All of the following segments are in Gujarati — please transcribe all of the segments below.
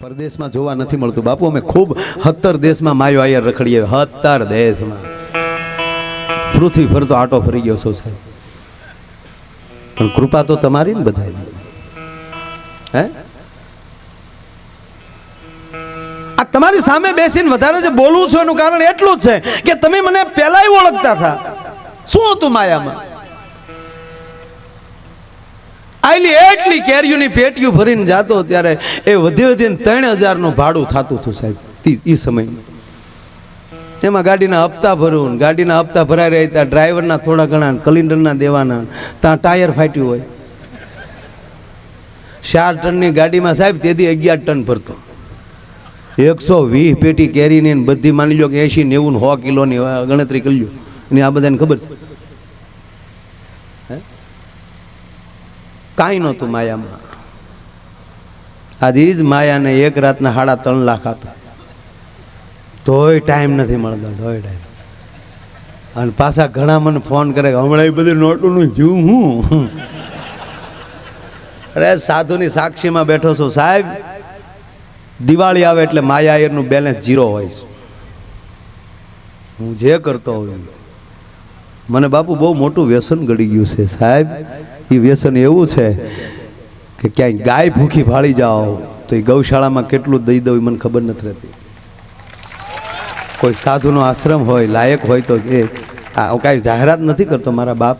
પરદેશમાં જોવા નથી મળતું. બાપુ, અમે ખૂબ હત્તર દેશમાં માયો આયર રખડીએ. હત્તર દેશમાં. પૃથ્વી ફરતો આટો ફરી ગયો છો સાહેબ. પણ કૃપા તો તમારી ને બધાની. હે? આ તમારી સામે બેસીને વધારે જે બોલું છું એનું કારણ એટલું જ છે કે તમે મને પહેલાય ઓળખતા હતા. શું હતું માયામાં? આયલી એટલી કેરીઓની પેટીઓ ભરીને જાતો ત્યારે એ વધી વધીને ત્રણ હજારનું ભાડું થતું હતું સાહેબ એ સમયમાં. એમાં ગાડીના હપ્તા ભરું ગાડીના હપ્તા ભરાઈ રહ્યા ત્યાં ડ્રાઈવરના થોડા ઘણા કલિન્ડરના દેવાના ત્યાં ટાયર ફાટ્યું હોય. ચાર ટનની ગાડીમાં સાહેબ તેથી અગિયાર ટન ભરતો. એકસો વીસ પેટી કેરીની બધી માની લો કે એસી નેવું હો કિલોની ગણતરી કરી લો અને આ બધાને ખબર છે? કાંઈ નહોતું માયામાં. આજે જ માયાને એક રાતના સાડા ત્રણ લાખ આપે. તોય ટાઈમ નથી મળતો, તોય ટાઈમ. અને પાછા ઘણા મને ફોન કરે કે હમણાં એ બધું નોટોનું જીવ હું. અરે સાધુની સાક્ષીમાં બેઠો છું, સાહેબ. દિવાળી આવે એટલે માયા એરનું બેલેન્સ જીરો હોય છે. હું જે કરતો હોઉં મને બાપુ બહુ મોટું વ્યસન ગળી ગયું છે, સાહેબ. એ વ્યસન એવું છે કે ક્યાંય ગાય ભૂખી ભાળી જાઓ, તો એ ગૌશાળામાં કેટલું દઈ દઉં એ મને ખબર નથી રહેતી. કોઈ સાધુનો આશ્રમ હોય, લાયક હોય તો એ આ કાંઈ જાહેરાત નથી કરતો મારા બાપ.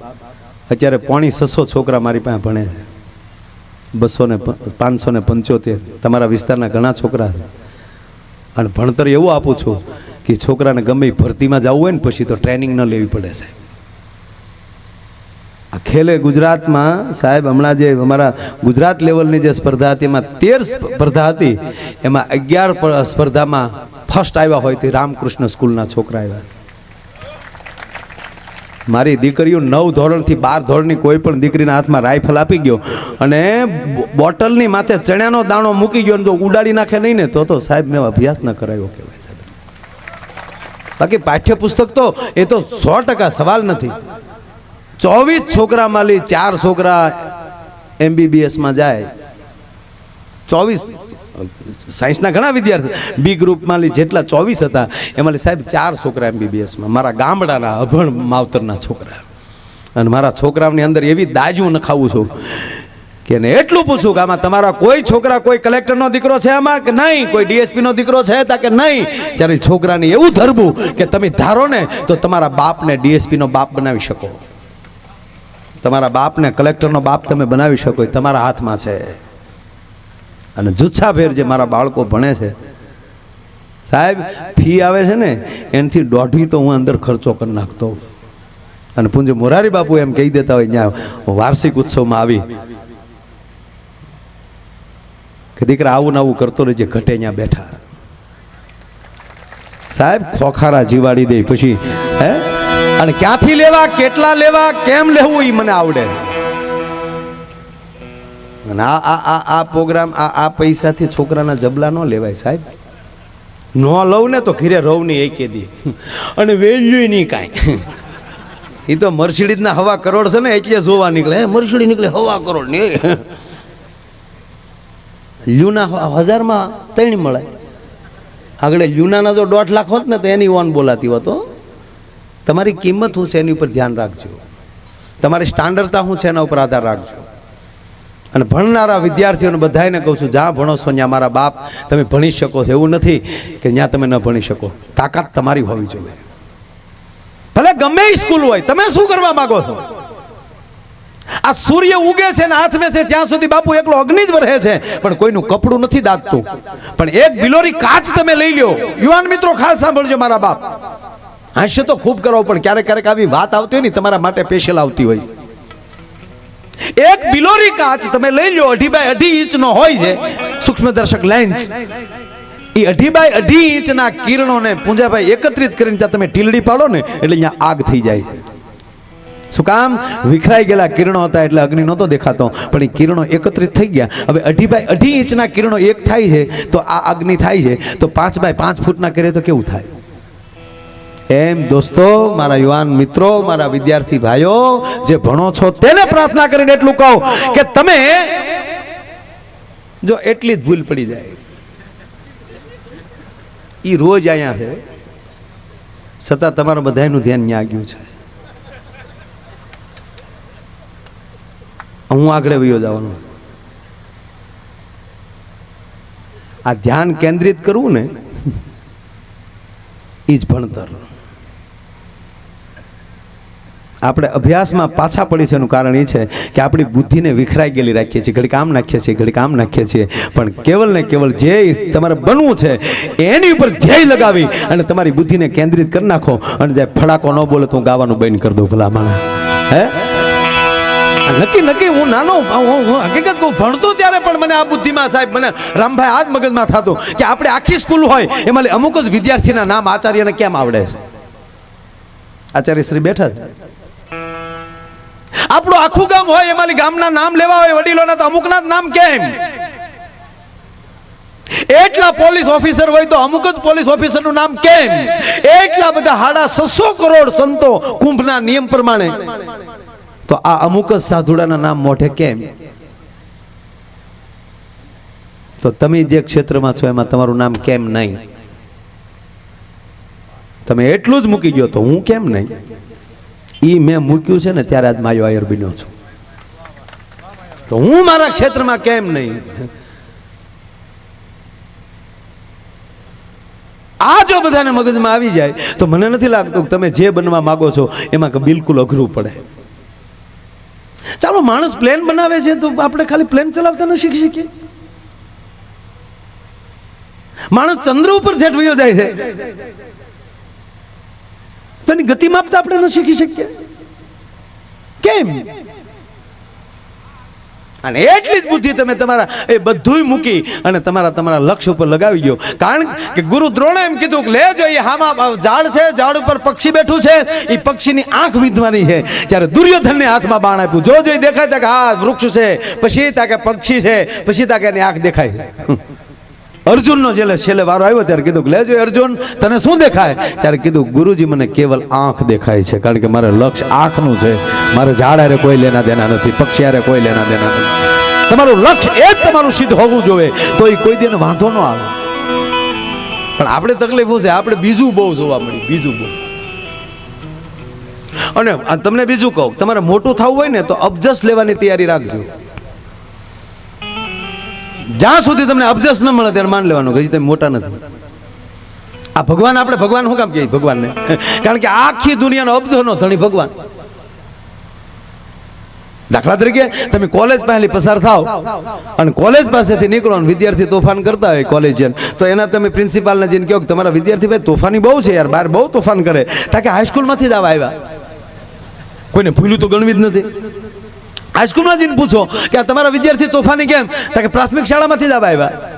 અત્યારે પોણી છસો છોકરા મારી પાસે ભણે છે. બસો ને પાંચસો ને પંચોતેર. તમારા વિસ્તારના ઘણા છોકરા છે. અને ભણતર એવું આપું છું કે છોકરાને ગમે ભરતીમાં જવું હોય ને પછી તો ટ્રેનિંગ ન લેવી પડે સાહેબ. ખેલે ગુજરાતમાં સાહેબ, હમણાં જે અમારા ગુજરાત લેવલની જે સ્પર્ધા હતી, એમાં તેર સ્પર્ધા હતી, એમાં અગિયાર સ્પર્ધામાં ફર્સ્ટ આવ્યા હોય તે રામકૃષ્ણ સ્કૂલના છોકરા આવ્યા. મારી દીકરીઓ નવ ધોરણથી બાર ધોરણની કોઈ પણ દીકરીના હાથમાં રાઇફલ આપી ગયો અને બોટલની માથે ચણાનો દાણો મૂકી ગયો જો ઉડાડી નાખે નહીં ને, તો તો સાહેબ મેં અભ્યાસ ન કરાયો કહેવાય સાહેબ. બાકી પાઠ્યપુસ્તક તો, એ તો સો ટકા સવાલ નથી. ચોવીસ છોકરામાં લી ચાર છોકરા એમબીબીએસમાં જાય. ચોવીસ સાયન્સના ઘણા વિદ્યાર્થી બી ગ્રુપમાં લી જેટલા ચોવીસ હતા એમાં સાહેબ ચાર છોકરા એમબીબીએસમાં મારા ગામડાના અભણ માવતરના છોકરા. અને મારા છોકરાઓની અંદર એવી દાજું નખાવું છું કે ને એટલું પૂછું કે આમાં તમારા કોઈ છોકરા, કોઈ કલેક્ટરનો દીકરો છે આમાં કે નહીં? કોઈ ડીએસપીનો દીકરો છે તા કે નહીં? ત્યારે છોકરાને એવું ધરવું કે તમે ધારો ને તો તમારા બાપને ડીએસપીનો બાપ બનાવી શકો. તમારા બાપને, કલેક્ટરનો બાપ તમે બનાવી શકો તમારા હાથમાં છે. અને જુચ્છાભેર જે મારા બાળકો ભણે છે. સાહેબ, ફી આવે છે ને, એનાથી દોઢી તો હું અંદર ખર્ચો કરી નાખતો. અને પૂંજ મોરારી બાપુ એમ કહી દેતા હોય ત્યાં વાર્ષિક ઉત્સવમાં આવી. કે દીકરા આવું ને આવું કરતો રહેજે, ઘટે ત્યાં બેઠા. સાહેબ, ખોખારા જીવાડી દે, પછી, હે? અને ક્યાંથી લેવા, કેટલા લેવા, કેમ લેવું એ મને આવડે. અને આ આ આ આ પ્રોગ્રામ, આ આ પૈસાથી છોકરાના જબલા ન લેવાય સાહેબ. ન લઉં ને તો ઘીરે રહું નહીં એ કેદી અને વેલ્યુ નહીં કાંઈ. એ તો મર્સિડીઝના હવા કરોડ છે ને, એટલે જોવા નીકળે. મર્સિડી નીકળે, હવા કરોડની. લ્યુના હજારમાં ત્રણ મળે. આગળ લ્યુનાના જો દોઢ લાખ હોત ને, તો એની ઓન બોલાતી હોત. તમારી કિંમત શું છે એની ઉપર ધ્યાન રાખજો? તમારી સ્ટાન્ડર્ડતા શું છે એના ઉપર આધાર રાખજો? અને ભણનારા વિદ્યાર્થીઓને બધાને કહું છું જ્યાં ભણો છો ત્યાં મારા બાપ, તમે ભણી શકો છો. એવું નથી કે ત્યાં તમે ન ભણી શકો. તાકાત તમારી હોવી જોઈએ. ભલે ગમે સ્કૂલ હોય, તમે શું કરવા માંગો છો? આ સૂર્ય ઉગે છે ને હાથ છે, ત્યાં સુધી બાપુ એકલો અગ્નિ જ વરહે છે. પણ કોઈનું કપડું નથી દાગતું. પણ એક બિલોરી કાચ તમે લઈ લ્યો. યુવાન મિત્રો, ખાસ સાંભળજો મારા બાપ. હાસ્ય તો ખૂબ કરો, પણ ક્યારેક ક્યારેક આવી વાત આવતી હોય ને, તમારા માટે સ્પેશિયલ આવતી હોય. એક બિલોરી કાચ તમે લઈ લો અઢી બાય અઢી ઇંચનો હોય છે સૂક્ષ્મ દર્શક લેન્સ એ અઢી બાય અઢી ઇંચના કિરણોને પૂંજાભાઈ એકત્રિત કરીને ત્યાં તમે ટીલડી પાડો ને, એટલે અહીંયા આગ થઈ જાય શું કામ? વિખરાઈ ગયેલા કિરણો હતા, એટલે અગ્નિ નહોતો દેખાતો, પણ એ કિરણો એકત્રિત થઈ ગયા. હવે અઢી બાય અઢી ઇંચના કિરણો એક થાય છે, તો આ અગ્નિ થાય છે, તો પાંચ બાય પાંચ ફૂટના કરે તો કેવું થાય? એમ દોસ્તો, મારા યુવાન મિત્રો, મારા વિદ્યાર્થી ભાઈઓ, જે ભણો છો તેને પ્રાર્થના કરીને એટલું કહું કે તમે જો એટલી જ ભૂલ પડી જાય. એ રોજ અહીંયા છે. છતાં તમારા બધાનું ધ્યાન ન્યા ગયું છે. હું આગળ વયો જવાનું. આ ધ્યાન કેન્દ્રિત કરવું ને એ જ ભણતર. આપણે અભ્યાસમાં પાછા પડી છે એનું કારણ એ છે કે આપણી બુદ્ધિને વિખરાઈ ગયેલી રાખીએ છીએ ઘડી કામ નાખીએ છીએ ઘડી કામ નાખીએ છીએ. પણ કેવલ ને કેવલ જે તમારે બનવું છે, એની ઉપર ધ્યેય લગાવી અને તમારી બુદ્ધિને કેન્દ્રિત કરી નાખો અને જે ફડાકો ન બોલે તો ગાવાનું બંધ કરી દઉં ભલા હે? નક્કી નક્કી, હું નાનો, હું હકીકત કહું, ભણતો ત્યારે પણ મને આ બુદ્ધિમાં સાહેબ, મને રામભાઈ આ જ મગજમાં થતું કે આપણે આખી સ્કૂલ હોય, એમાં અમુક જ વિદ્યાર્થીના નામ આચાર્યને કેમ આવડે છે? આચાર્ય શ્રી બેઠા આપણું આખું ગામ હોય એમાં ગામના નામ લેવા હોય, વડીલોના તો અમુકના નામ કેમ? એટલા પોલીસ ઓફિસર હોય તો અમુક જ પોલીસ ઓફિસરનું નામ કેમ? એટલા બધા હાડા છસો કરોડ સંતો કુંભના નિયમ પ્રમાણે. તો આ અમુક જ સાધુડાના નામ મોઢે કેમ? તો તમે જે ક્ષેત્રમાં છો, એમાં તમારું નામ કેમ નહીં? તમે એટલું જ મૂકી ગયો તો હું કેમ નહીં? એ મેં મૂક્યું છે ને ત્યારે આજ માયો આયર બન્યો છું. તો હું મારા ક્ષેત્રમાં કેમ નહીં? આ જો બધાને મગજમાં આવી જાય, તો મને નથી લાગતું કે તમે જે બનવા માગો છો, એમાં બિલકુલ અઘરું પડે. ચાલો, માણસ પ્લેન બનાવે છે તો આપણે ખાલી પ્લેન ચલાવતા ન શીખી શકીએ? માણસ ચંદ્ર ઉપર જેટ વયો જાય છે. તો એની ગતિ માપતા આપણે ન શીખી શકીએ? કેમ? અને એટલી જ બુદ્ધિ તમે તમારા એ બધુંય મૂકી અને તમારા તમારા લક્ષ્ય ઉપર લગાવી ગયો કારણ કે ગુરુ દ્રોણે એમ કીધું કે લેજો એ હામાં ઝાડ છે, ઝાડ ઉપર પક્ષી બેઠું છે, એ પક્ષીની આંખ વીંધવાની છે. જ્યારે દુર્યોધનને હાથમાં બાણ આપ્યું. જો જોઈ દેખાય કે હા, વૃક્ષ છે, પછી ત્યાં કે પક્ષી છે, પછી ત્યાં કે એની આંખ દેખાય. અર્જુનનો જેલે છેલ્લે વારો આવ્યો ત્યારે કીધું લેજો અર્જુન, તને શું દેખાય? ત્યારે કીધું, ગુરુજી, મને કેવલ આંખ દેખાય છે, કારણ કે મારે લક્ષ્ય આંખનું છે. મારે ઝાડ હારે કોઈ લેના દેના નથી પક્ષીયારે કોઈ લેના દેના નથી. તમારું લક્ષ્ય એ જ તમારું સિદ્ધ હોવું જોઈએ, તો એ કોઈ દિન વાંધો ન આવે. પણ આપણે તકલીફ છે, આપણે બીજું બહુ જોવા મળી બીજું બહુ. અને તમને બીજું કહું, તમારે મોટું થવું હોય ને તો અબજસ લેવાની તૈયારી રાખજો. જ્યાં સુધી તમને અબજસ ન મળે ત્યારે માન લેવાનું, કે હજી તમે મોટા નથી. આ ભગવાન આપણે, ભગવાન શું કામ કહીએ ભગવાનને? કારણ કે આખી દુનિયાનો અબજોનો ધણી ભગવાન. દાખલા તરીકે, તમે કોલેજ પહેલી પસાર થાવ અને કોલેજ પાસેથી નીકળો અને વિદ્યાર્થી તોફાન કરતા હોય કોલેજિયન, તો એના તમે પ્રિન્સિપાલને જઈને કહો કે તમારા વિદ્યાર્થી ભાઈ, તોફાની બહુ છે યાર બહાર બહુ તોફાન કરે. તાકે હાઈસ્કૂલમાંથી જ આવા આવ્યા. કોઈને ભૂલ્યું તો ગણવી જ નથી. હાઈસ્કૂલમાં જઈને પૂછો કે તમારા વિદ્યાર્થી તોફાની કેમ? તાકે પ્રાથમિક શાળામાંથી જ આવા આવ્યા.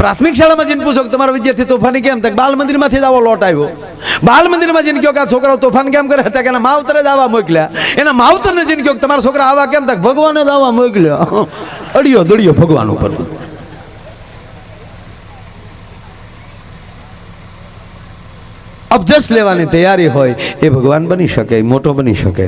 પ્રાથમિક શાળામાં જઈને પૂછો કે તમારા વિદ્યાર્થી તોફાની કેમ? તક બાલ મંદિરમાંથી જ આવો લોટ આવ્યો. બાલ મંદિરમાં જઈને કહો કે આ છોકરાઓ તોફાન કેમ કરે? તક એના માવતરે જ આવા મોકલ્યા. એના માવતરને જઈને કહો કે તમારા છોકરા આવા કેમ? તક ભગવાન જ આવા મોકલ્યો. અડિયો દડિયો ભગવાન ઉપર. અબજસ લેવાની તૈયારી હોય એ ભગવાન બની શકે, મોટો બની શકે.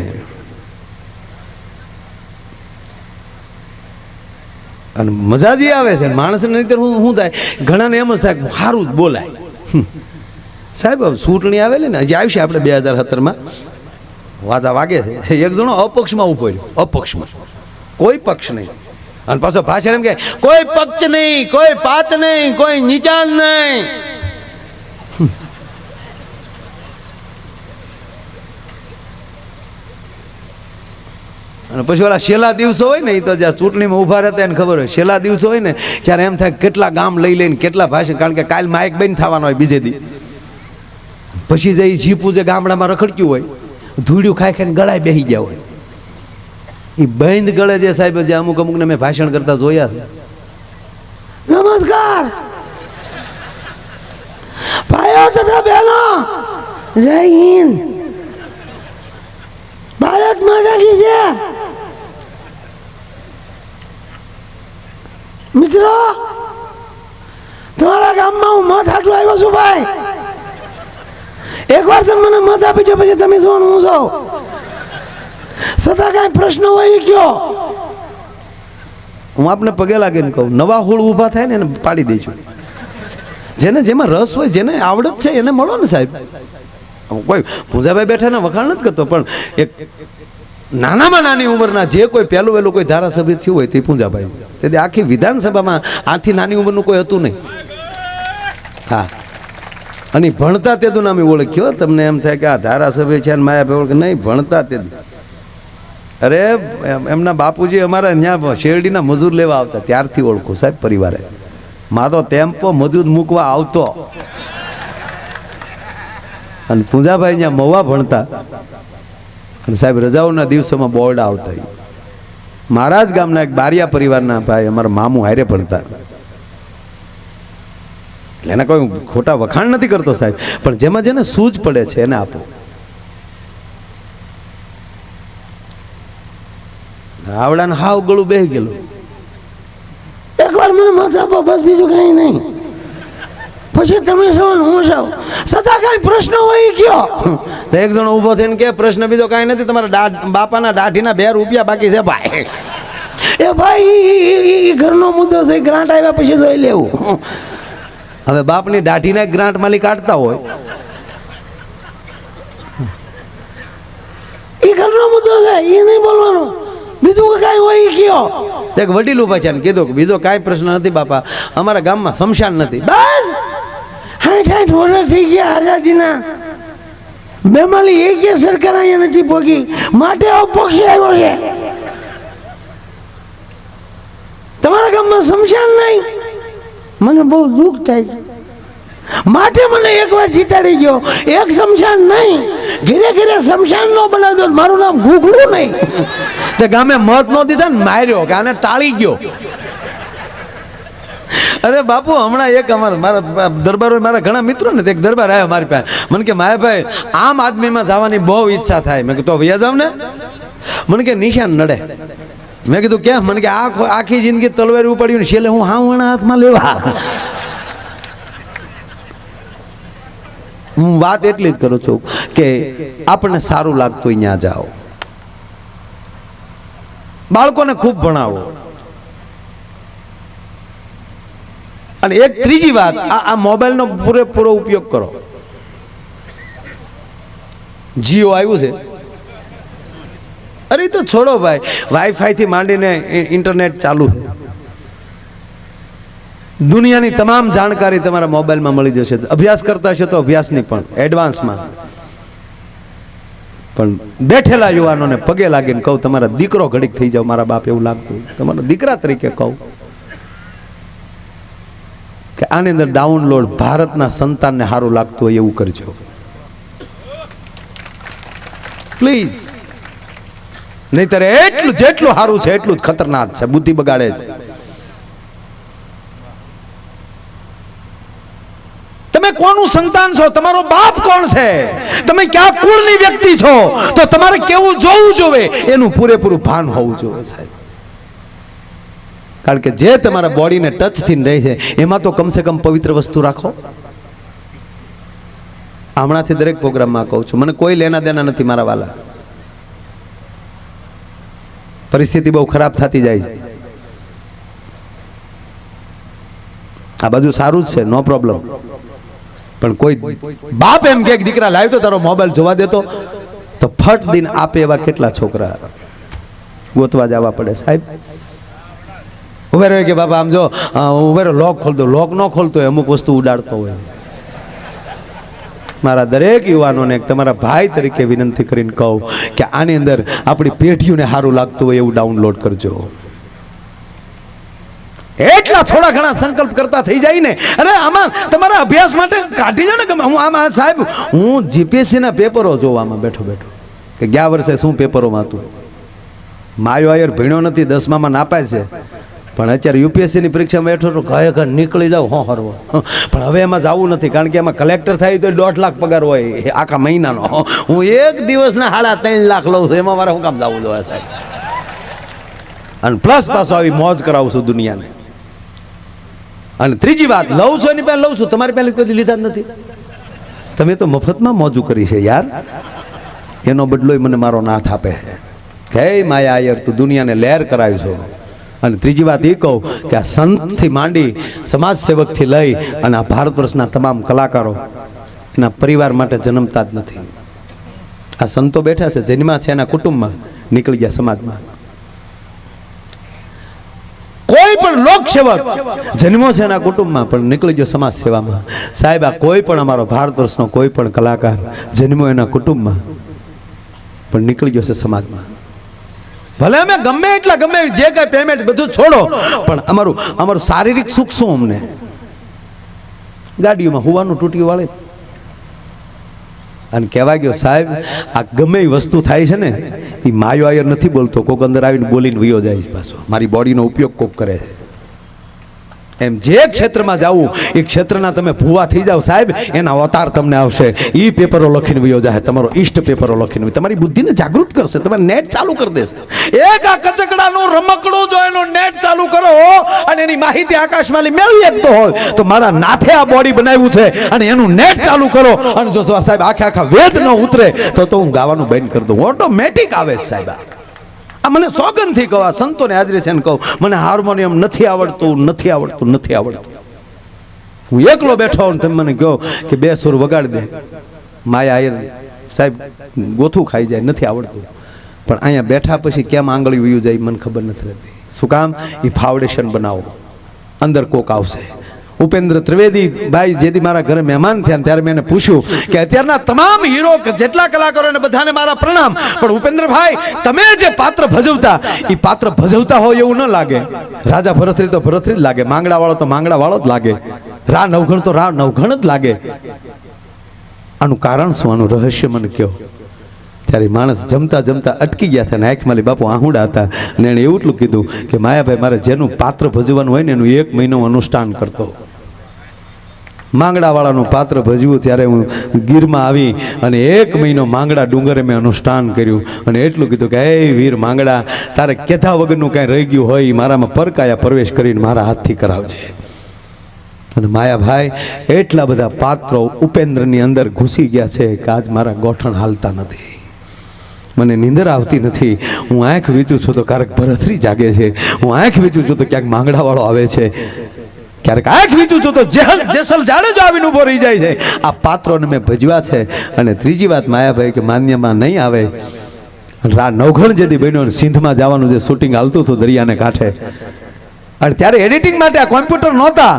અને મજા જે આવે છે માણસને નહીં હું શું થાય? ઘણાને એમ જ થાય સારું જ બોલાય. સાહેબ ચૂંટણી આવેલી ને, હજી આવશે આપણે બે હજાર સત્તરમાં વાજા વાગે છે. એક જણો અપક્ષમાં ઊભો રહ્યો, અપક્ષમાં. કોઈ પક્ષ નહીં. અને પાછો ભાષણ એમ કે કોઈ પક્ષ નહીં, કોઈ પાત નહીં, કોઈ નીચાણ નહીં. અને પછી ઓલા છેલ્લા દિવસો હોય ને એ તો જ્યાં ચૂંટણીમાં ઊભા રહેતા એને ખબર હોય, છેલ્લા દિવસો હોય ને, ત્યારે એમ થાય કેટલા ગામ લઈ લઈને કેટલા ભાષણ, કારણ કે કાલ એક બેન થવાનો હોય બીજે દી. પછી જે જીપું જે ગામડામાં રખડક્યું હોય, ધૂળ્યું ખાઈ ખાઈને ગળાય બેસી ગયા હોય. એ બંધ ગળે જે સાહેબ, જે અમુક અમુકને મેં ભાષણ કરતા જોયા છે. નમસ્કાર! ભાઈઓ તથા બહેનો, જય હિન્દ. ભારત માતા કી જય! મિત્રો, તમારા ગામમાં હું મત હાટું આવ્યો છું ભાઈ. એકવાર તમે મને મત આપી દો પછી તમે શું હું જાઉં છતાં કાંઈ પ્રશ્ન હોય એ કયો? હું આપને પગે લાગીને કહું, નવા હોળ ઊભા થાય ને એને પાડી દઈશું જેને જેમાં રસ હોય, જેને આવડત છે એને મળો ને સાહેબ. કોઈ પૂજાભાઈ બેઠા ને વખાણ નથી કરતો, પણ એક નાનામાં નાની ઉંમરના જે કોઈ પહેલું વહેલું કોઈ ધારાસભ્ય થયું હોય તે પૂંજાભાઈ. તેથી આખી વિધાનસભામાં આથી નાની ઉંમરનું કોઈ હતું નહીં. હા. અને ભણતા તેદું નામે ઓળખ્યો. તમને એમ થાય કે આ ધારાસભ્ય છે અને માયા ઓળખ નહીં, ભણતા તે અરે, એમ- એમના બાપુજી અમારા ત્યાં શેરડીના મજૂર લેવા આવતા. ત્યારથી ઓળખું સાહેબ પરિવારે. મારો ટેમ્પો મજૂર મૂકવા આવતો. અને પૂજાભાઈ ત્યાં મવા ભણતા. અને સાહેબ, રજાઓના દિવસોમાં બોર્ડ આવતા મારા જ ગામના એક બારિયા પરિવારના ભાઈ અમારા મામું હારે પડતા એટલે એના કોઈ ખોટા વખાણ નથી કરતો સાહેબ. પણ જેમાં જેને સૂઝ પડે છે એને આપો. આવડાને હાવ ગળું બેહી ગયેલું. એકવાર મને મજા આપો બસ, બીજું કાંઈ નહીં. પછી તમે ને હું છું સદા કાંઈ પ્રશ્ન હોય ગયો તો એક જણો ઊભો થઈને કે પ્રશ્ન બીજો કાંઈ નથી તમારા બાપાના દાઢીના બે રૂપિયા બાકી છે ભાઈ. એ ભાઈ ઘરનો મુદ્દો છે ગ્રાન્ટ આવ્યા પછી જોઈ લેવું. હવે બાપની દાઢીના ગ્રાન્ટ માલી કાઢતા હોય. એ ઘરનો મુદ્દો છે એ નહીં બોલવાનો. બીજું કાંઈ હોય કયો? તો એક વડીલ ઊભા છે કીધું કે બીજો કાંઈ પ્રશ્ન નથી બાપા અમારા ગામમાં શમશાન નથી. બસ! હાઠ વર્ષ થઈ ગયા આઝાદીના. બેમાલી એક સરકાર અહીંયા નથી પહોંચી માટે અપક્ષી આવ્યો છે. તમારા ગામમાં શમશાન નહીં? મને બહુ દુઃખ થાય. માટે મને એકવાર જીતાડી ગયો એક શમશાન નહીં. ઘીરે ઘરે શમશાન નો બનાવ્યો તો મારું નામ ગુગલું નહીં. તે ગામે મત નો દીધા ને માર્યો. કે આને ટાળી ગયો અરે બાપુ, હમણાં એક અમારા, મારા દરબાર મારા ઘણા મિત્રો ને એક દરબાર આવ્યો મારી પાસે. મને કે, માયાભાઈ, આમ આદમીમાં જવાની બહુ ઈચ્છા થાય. મેં કીધું, તો વ્યા જાવ ને? મને કે, નિશાન નડે. મેં કીધું કેમ મને કે, આખો, આખી જિંદગી તલવારી ઉપાડ્યું ને છેલ્લે હું હા વણા હાથમાં લેવા. હું વાત એટલી જ કરું છું કે આપણને સારું લાગતું અહીંયા જાઓ. બાળકોને ખૂબ ભણાવો. અને એક ત્રીજી વાત, આ આ મોબાઈલનો પૂરેપૂરો ઉપયોગ કરો. જીઓ આવ્યું છે. અરે તો છોડો ભાઈ. વાઈફાઈ થી માંડીને ઇન્ટરનેટ ચાલુ છે. દુનિયાની તમામ જાણકારી તમારા મોબાઈલમાં મળી જશે. અભ્યાસ કરતા હશો તો અભ્યાસની પણ એડવાન્સમાં પણ બેઠેલા યુવાનોને પગે લાગીને કહું, તમારા દીકરો ઘડીક થઈ જાવ, મારા બાપ એવું લાગતું. તમારા દીકરા તરીકે કહું. કે આની અંદર ડાઉનલોડ ભારતના સંતાનને સારું લાગતું હોય એવું કરજો. પ્લીઝ નહીતર એટલું જેટલું સારું છે એટલું જ ખતરનાક છે, બુદ્ધિ બગાડે છે. તમે કોનું સંતાન છો? તમારો બાપ કોણ છે? તમે ક્યાં કુળની વ્યક્તિ છો? તો તમારે કેવું જોવું જોવે? એનું પૂરેપૂરું ભાન હોવું જોઈએ સાહેબ. કારણ કે જે તમારા બોડીને ટચ થઈને રહે છે, એમાં તો કમસે કમ પવિત્ર વસ્તુ રાખો. હમણાંથી દરેક પ્રોગ્રામમાં કહું છું, મને કોઈ લેના દેના નથી મારા વાલા. પરિસ્થિતિ બહુ ખરાબ થતી જાય છે. આ બાજુ સારું જ છે, નો પ્રોબ્લેમ પણ કોઈ બાપ એમ કે દીકરા લાવ્યો તારો મોબાઈલ જોવા દેતો. તો ફટ દિન આપે એવા કેટલા છોકરા ગોતવા જવા પડે, સાહેબ. ઉભે હોય કે બાપા આમ જો અ, લોક ખોલતો લોક ન ખોલતો હોય અમુક વસ્તુ ઉડાડતો હોય. મારા દરેક યુવાનોને તમારા ભાઈ તરીકે વિનંતી કરીને કહું કે આની અંદર આપણી પેઢીઓને સારું લાગતું હોય એવું ડાઉનલોડ કરજો. એટલા થોડા ઘણા સંકલ્પ કરતા થઈ જાય ને. અરે આમાં તમારા અભ્યાસ માટે કાઢી લો ને હું આમાં સાહેબ હું જીપીએસસી ના પેપરો જોવામાં બેઠો બેઠો. કે ગયા વર્ષે શું પેપરોમાં હતું? માયો આયર ભણ્યો નથી દસમામાં નાપાય છે. પણ અત્યારે યુપીએસસીની પરીક્ષામાં બેઠો તો ઘરે ઘર નીકળી જાવ હો, હરવો. પણ હવે એમાં જવું નથી, કારણ કે એમાં કલેક્ટર થાય તો દોઢ લાખ પગાર હોય આખા મહિનાનો. હું એક દિવસના સાડા ત્રણ લાખ લઉં છું, એમાં મારે શું કામ જવું જોઈએ, સાહેબ? અને પ્લસ પાછો આવી મોજ કરાવું છું દુનિયાને. અને ત્રીજી વાત, લઉં છું એની પહેલાં લઉં છું. તમારી પહેલા કોઈ લીધા જ નથી. તમે તો મફતમાં મોજું કરી છે યાર. એનો બદલો મને મારો નાથ આપે છે. હે માયા યાર તું દુનિયાને લહેર કરાવી છો. અને ત્રીજી વાત એ કહું કે આ સંતથી માંડી સમાજ સેવકથી લઈ અને આ ભારત વર્ષના તમામ કલાકારો એના પરિવાર માટે જન્મતા જ નથી. આ સંતો બેઠા છે જન્મા છે એના કુટુંબમાં નીકળી ગયા સમાજમાં. કોઈ પણ લોક સેવક જન્મો છે એના કુટુંબમાં, પણ નીકળી ગયો સમાજ સેવામાં સાહેબ, આ કોઈ પણ અમારો ભારત વર્ષનો કોઈ પણ કલાકાર જન્મો એના કુટુંબમાં, પણ નીકળી ગયો છે સમાજમાં. ભલે અમે ગમે એટલા, ગમે જે કાંઈ પેમેન્ટ બધું છોડો, પણ અમારું અમારું શારીરિક સુખ શું અમને? ગાડીઓમાં હોવાનું તૂટ્યું વાળે. અને કહેવા ગયો, સાહેબ, આ ગમે એ વસ્તુ થાય છે ને, એ માયો આયર નથી બોલતો. કોક અંદર આવીને બોલીને વયો જાય છે પાછો. મારી બોડીનો ઉપયોગ કોક કરે છે. એમ જે ક્ષેત્રમાં જાવું એ ક્ષેત્રના તમે ભૂવા થઈ જાઓ સાહેબ, એના અવતાર તમને આવશે. એ પેપરો લખીને વયો જાય તમારો ઈષ્ટ પેપરો લખીને. તમારી બુદ્ધિને જાગૃત કરશે, તમારે નેટ ચાલુ કરી દેશે. એક આ કચકડાનું, રમકડું જો એનું નેટ ચાલુ કરો અને એની માહિતી આકાશમાંથી મેળવી શકતો હોય, તો મારા નાથે આ બોડી બનાવ્યું છે, અને એનું નેટ ચાલુ કરો. અને જો સાહેબ, આખે આખા વેદ ન ઉતરે, તો તો હું ગાવાનું બંધ કરી દઉં. ઓટોમેટિક આવે સાહેબ સાહેબ આ. મને સોગંદથી કહો, આ સંતોને હાજરી છે ને કહું. મને હાર્મોનિયમ નથી આવડતું નથી આવડતું નથી આવડતું. હું એકલો બેઠો હોઉં તમે મને કહો કે બે સુર વગાડી દે. માયા આયર સાહેબ, ગોથું ખાઈ જાય, નથી આવડતું. પણ અહીંયા બેઠા પછી કેમ આંગળી ઉયું જાય મને ખબર નથી રહેતી. શું કામ? એ ફાઉન્ડેશન બનાવો. અંદર કોક આવશે. ઉપેન્દ્ર ત્રિવેદી ભાઈ જેથી મારા ઘરે મહેમાન થયા ત્યારે મેં એને પૂછ્યું કે અત્યારના તમામ હીરો જેટલા કલાકારો એને બધાને મારા પ્રણામ. પણ ઉપેન્દ્રભાઈ તમે જે પાત્ર ભજવતા એ પાત્ર ભજવતા હોય એવું ન લાગે. રાજા ભરતરી તો ભરતરી જ લાગે માંગડા વાળો તો માંગડા વાળો જ લાગે. રા નવઘણ તો રા નવઘણ જ લાગે. આનું કારણ શું? આનું રહસ્ય મને કહો. ત્યારે માણસ જમતા જમતા અટકી ગયા હતા ને આંખમાલી બાપુ આહુડા હતા અને એણે એવું એટલું કીધું કે, માયાભાઈ, મારે જેનું પાત્ર ભજવાનું હોય ને એનું એક મહિનો અનુષ્ઠાન કરતો. માંગડાવાળાનું પાત્ર ભજવું ત્યારે હું ગીરમાં આવી અને એક મહિનો માંગડા ડુંગરે મેં અનુષ્ઠાન કર્યું અને એટલું કીધું કે, હે વીર માંગડા, તારે કેથા વગરનું કાંઈ રહી ગયું હોય મારામાં પરકાયા પ્રવેશ કરીને મારા હાથથી કરાવજે. અને માયાભાઈ એટલા બધા પાત્રો ઉપેન્દ્રની અંદર ઘૂસી ગયા છે કે આજ મારા ગોઠણ હાલતા નથી. મને નીંદર આવતી નથી. હું આંખ વીચું છું તો ક્યારેક ભરથરી જાગે છે. હું આંખ વીચું છું તો ક્યાંક માંગડાવાળો આવે છે. ક્યારેક આંખ વીચું છું તો જેહલ જેસલ જાડેજો આવીને ઊભો રહી જાય છે. આ પાત્રોને મેં ભજવા છે અને ત્રીજી વાત માયાભાઈ કે માન્યમાં નહીં આવે. રા નવઘણ જેથી બન્યો ને સિંધમાં જવાનું જે શૂટિંગ હાલતું હતું દરિયાને કાંઠે. અને ત્યારે એડિટિંગ માટે આ કોમ્પ્યુટર નહોતા.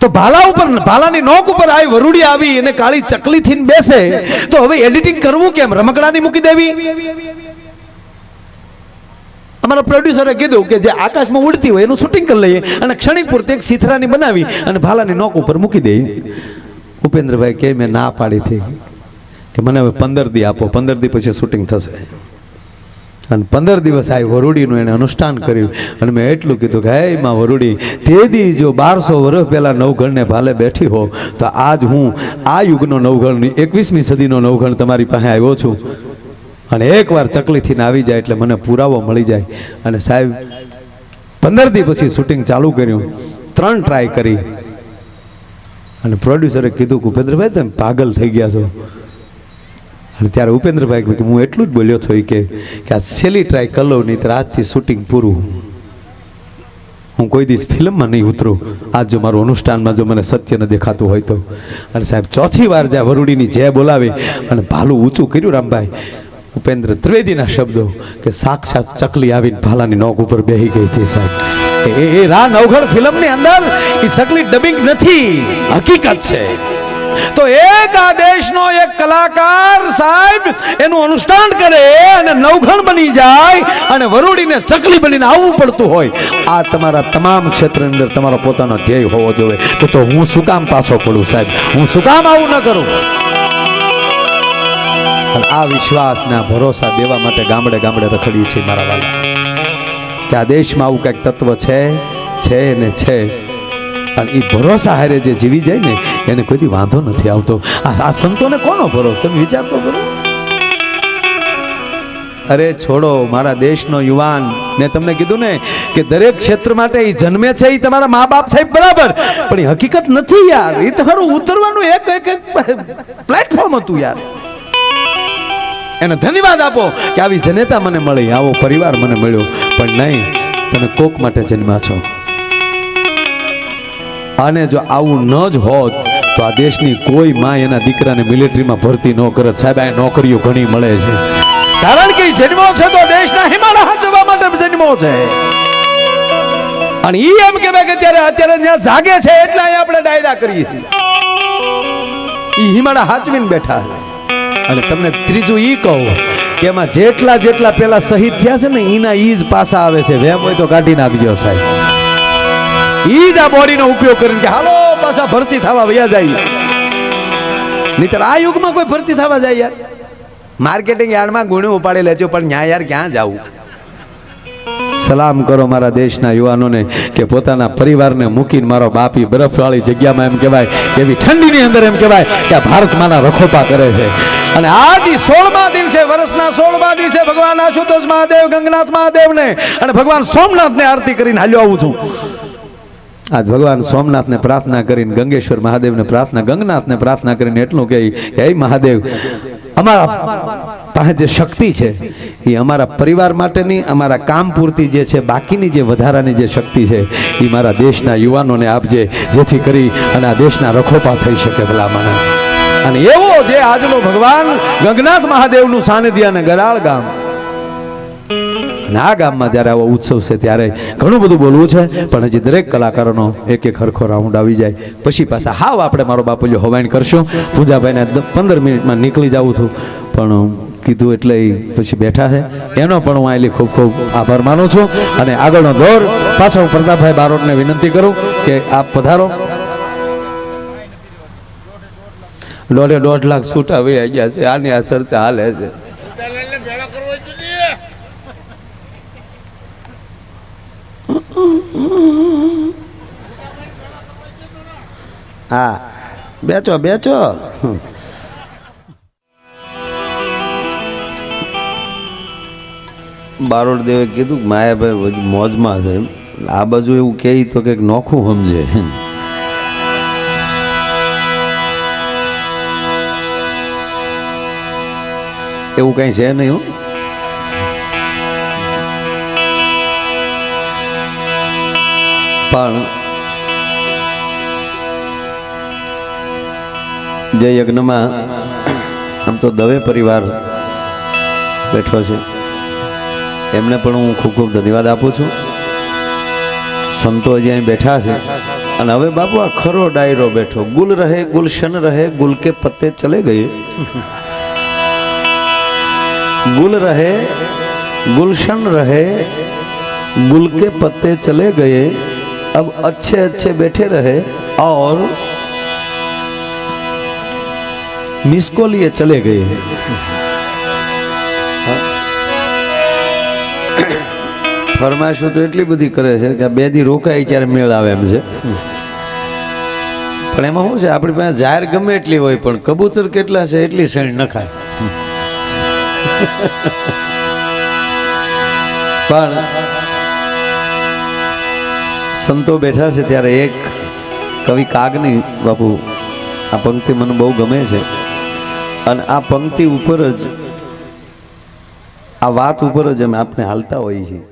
તો ભાલા ઉપર ભાલાની નોક ઉપર આવી વરુડી આવી અને કાળી ચકલી થીને બેસે. તો હવે એડિટિંગ કરવું કેમ? રમકડાની મૂકી દેવી? અમારા પ્રોડ્યુસરે કીધું કે જે આકાશમાં ઉડતી હોય એનું શૂટિંગ કરી લઈએ અને ક્ષણિક પૂરતી એક સિથરાની બનાવી અને ભાલાની નોક ઉપર મૂકી દઈએ ઉપેન્દ્રભાઈ કે મેં ના પાડી હતી. કે મને હવે પંદર દી આપો, પંદર દી પછી શૂટિંગ થશે. અને પંદર દિવસ આ વરુડીનું એને અનુષ્ઠાન કર્યું. અને મેં એટલું કીધું કે, હે માં વરુડી, તે દી જો બારસો વર્ષ પહેલાં નવઘણને ભાલે બેઠી હો, તો આજ હું આ યુગનો નવઘણ એકવીસમી સદીનો નવઘણ તમારી પાસે આવ્યો છું. અને એકવાર ચકલીથી આવી જાય એટલે મને પુરાવો મળી જાય. અને સાહેબ, પંદર દી પછી શૂટિંગ ચાલુ કર્યું. ત્રણ ટ્રાય કરી. અને પ્રોડ્યુસરે કીધું કે, ઉપેન્દ્રભાઈ, તમે પાગલ થઈ ગયા છો. અને ત્યારે ઉપેન્દ્રભાઈ કે, હું એટલું જ બોલ્યો છો કે આ છેલ્લી ટ્રાય કરી નહીં તો આજથી શૂટિંગ પૂરું. હું કોઈ દિવસ ફિલ્મમાં નહીં ઉતરું. આજ જો મારું અનુષ્ઠાનમાં જો મને સત્ય ન દેખાતું હોય તો. અને સાહેબ, ચોથી વાર જ્યાં વરુડીની જય બોલાવી અને ભાલું ઊંચું કર્યું રામભાઈ ઉપેન્દ્ર ત્રિવેદીના શબ્દો કે સાક્ષાત ચકલી આવીને ભાલાની નોક ઉપર બેહી ગઈ હતી સાહેબ. એ- રા નવઘણ ફિલ્મની અંદર એ ચકલી ડબિંગ નથી. હકીકત છે. તો એક આ દેશનો એક કલાકાર સાહેબ એનું અનુષ્ઠાન કરે અને નવઘણ બની જાય અને વરુડીને ચકલી બનીને આવવું પડતું હોય. આ તમારા તમામ ક્ષેત્રની અંદર તમારો પોતાનો ધ્યેય હોવો જોઈએ. તો હું શું કામ પાછો પડું સાહેબ? હું શું કામ આવું ન કરું? અને આ વિશ્વાસના ભરોસા દેવા માટે ગામડે ગામડે રખડીએ છીએ મારા વાલા. કે આ દેશમાં આવું કંઈક તત્વ છે છે ને છે. અને એ ભરોસા હારે જે જીવી જાય ને, એને કોઈ વાંધો નથી આવતો. આ સંતોને કોનો ભરોસો? તમે વિચારતો કરો અરે છોડો, મારા દેશનો યુવાન. મેં તમને કીધું ને કે દરેક ક્ષેત્ર માટે એ જન્મે છે એ તમારા મા બાપ સાહેબ બરાબર. પણ એ હકીકત નથી યાર. એ તમારું ઉતરવાનું એક એક પ્લેટફોર્મ હતું યાર. એને ધન્યવાદ આપો કે આવી જનેતા મને મળી, આવો પરિવાર મને મળ્યો. પણ નહીં, તમે કોક માટે જન્મા છો. અને જો આવું ન જ હોત, તો આ દેશની કોઈ માં એના દીકરાને મિલિટરીમાં ભરતી ન કરત. સાહેબ, આ નોકરીઓ ઘણી મળે છે. કારણ કે જન્મો છે તો દેશના હિમાલય હાંચવા માટે જન્મો છે. અને ઈ એમ કહેવાય કે ત્યારે અત્યારે જ્યાં જાગે છે, એટલે આપણે ડાયરા કરીએ ઈ હિમાળા હાચવીને બેઠા છે. અને તમને ત્રીજું ઈ કહું કે એમાં જેટલા જેટલા પેલા શહીદ થયા છે ને એના ઈ જ પાસા આવે છે. વેમ હોય તો કાઢી નાખજો સાહેબ. ઈ જ આ બોડીનો ઉપયોગ કરીને કે, હાલો, પાછા ભરતી થવા વયા જાય. નહીતર આ યુગમાં કોઈ ભરતી થવા જાય યાર. માર્કેટિંગ યાર્ડમાં ગુણું ઉપાડી લેજો, પણ ન્યા યાર ક્યાં જાવું? સલામ કરો મારા દેશના યુવાનોને કે પોતાના પરિવારને મૂકીને મારો બાપી બરફવાળી જગ્યામાં એમ કહેવાય એવી ઠંડીની અંદર એમ કહેવાય કે ભારત માના રખોપા કરે છે. અને આજે સોળમા દિવસે, વર્ષના સોળમા દિવસે ભગવાન આશુતોષ મહાદેવ, ગંગનાથ મહાદેવને અને ભગવાન સોમનાથને આરતી કરીને હાલ્યો આવું છું. આજ ભગવાન સોમનાથને પ્રાર્થના કરીને, ગંગેશ્વર મહાદેવને પ્રાર્થના, ગંગનાથને પ્રાર્થના કરીને એટલું કહે હે મહાદેવ, અમારા પાસે જે શક્તિ છે, એ અમારા પરિવાર માટેની, અમારા કામ પૂરતી જે છે, બાકીની જે વધારાની જે શક્તિ છે, એ મારા દેશના યુવાનોને આપજે, જેથી કરી અને આ દેશના રખોપા થઈ શકે ભલામણ અને એવો જે આજનો ભગવાન ગંગનાથ મહાદેવનું સાનિધ્ય અને ગરાળ ગામ. અને આ ગામમાં જ્યારે આવો ઉત્સવ છે ત્યારે ઘણું બધું બોલવું છે, પણ હજી દરેક કલાકારોનો એક એક હરખો રાઉન્ડ આવી જાય. પછી પાછા હાવ આપણે મારો બાપુજી હવાઈન કરશું. પૂજાભાઈને પંદર મિનિટમાં નીકળી જાઉં છું. પણ કીધું એટલે પછી બેઠા છે. એનો પણ હું આયલી ખૂબ ખૂબ આભાર માનું છું. અને આગળનો દોર પાછો હું પ્રતાપભાઈ બારોટને વિનંતી કરું કે આપ પધારો. દોઢે દોઢ લાખ છૂટા વહી ગયા છે. આની આ ચર્ચા હાલે છે. હા, બેચો બેચો. બારોટ દેવે કીધું કે માયાભાઈ મોજમાં છે. આ બાજુ એવું કહે તો કંઈક નોખું સમજે એવું કઈ છે નહીં હો પણ જે યજ્ઞમાં આમ તો દવે પરિવાર બેઠો છે, એમને પણ હું ખૂબ ખૂબ ધન્યવાદ આપું છું. સંતો જે અહીં બેઠા છે અને હવે બાપુ આ ખરો ડાયરો બેઠો, ગુલ રહે ગુલશન રહે, ગુલ કે પત્તે ચલે ગયે. ગુલ રહે ગુલશન રહે, ગુલ કે પત્તે ચલે ગયે. अब अच्छे अच्छे बैठे रहे और मिस को लिए चले गए ફરમાઈશો તો એટલી બધી કરે છે કે આ બે દી રોકાય ત્યારે મેળ આવે એમ છે પણ એમાં શું છે આપણી પાસે જાહેર ગમે એટલી હોય પણ કબૂતર કેટલા છે એટલી શેણ ન ખાય પણ સંતો બેઠા છે ત્યારે એક કવિ કાગની બાપુ, આ પંક્તિ મને બહુ ગમે છે. અને આ પંક્તિ ઉપર જ, આ વાત ઉપર જ અમે આપણે હાલતા હોઈએ છીએ.